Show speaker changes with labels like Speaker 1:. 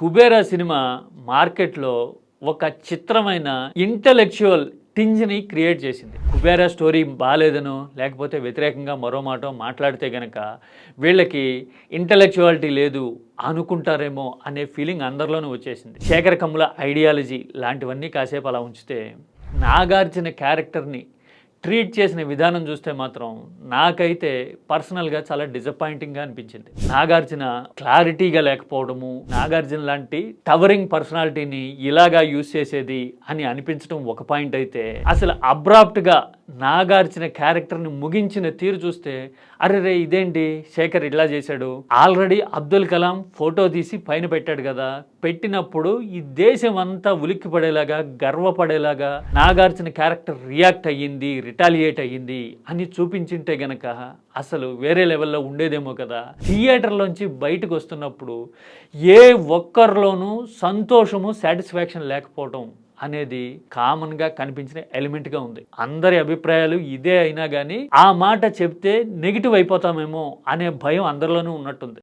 Speaker 1: Kubera cinema మార్కెట్లో ఒక చిత్రమైన ఇంటలెక్చువల్ టింజ్ని క్రియేట్ చేసింది. కుబేరా స్టోరీ బాగాలేదనో లేకపోతే వ్యతిరేకంగా మరో మాట మాట్లాడితే గనక వీళ్ళకి ఇంటలెక్చువాలిటీ లేదు అనుకుంటారేమో అనే ఫీలింగ్ అందరిలోనూ వచ్చేసింది. శేఖర కమ్ముల ఐడియాలజీ లాంటివన్నీ కాసేపు అలా ఉంచితే నాగార్జున క్యారెక్టర్ని ట్రీట్ చేసిన విధానం చూస్తే మాత్రం నాకైతే పర్సనల్గా చాలా డిసప్పాయింటింగ్గా అనిపించింది. నాగార్జున క్లారిటీగా లేకపోవడము నాగార్జున లాంటి టవరింగ్ పర్సనాలిటీని ఇలాగా యూజ్ చేసేది అని అనిపించడం ఒక పాయింట్ అయితే అసలు అబ్రాప్ట్గా నాగార్జున క్యారెక్టర్ని ముగించిన తీరు చూస్తే అరే రే ఇదేంటి? శేఖర్ ఇలా చేశాడు. ఆల్రెడీ అబ్దుల్ కలాం ఫోటో తీసి పైన పెట్టాడు కదా. పెట్టినప్పుడు ఈ దేశం అంతా ఉలిక్కి పడేలాగా గర్వపడేలాగా నాగార్జున క్యారెక్టర్ రియాక్ట్ అయ్యింది రిటాలియేట్ అయ్యింది అని చూపించింటే గనక అసలు వేరే లెవెల్లో ఉండేదేమో కదా. థియేటర్లోంచి బయటకు వస్తున్నప్పుడు ఏ ఒక్కరిలోనూ సంతోషము సాటిస్ఫాక్షన్ లేకపోవటం అనేది కామన్గా కనిపించిన ఎలిమెంట్గా ఉంది. అందరి అభిప్రాయాలు ఇదే అయినా కానీ ఆ మాట చెప్తే నెగిటివ్ అయిపోతామేమో అనే భయం అందరిలోనూ ఉన్నట్టుంది.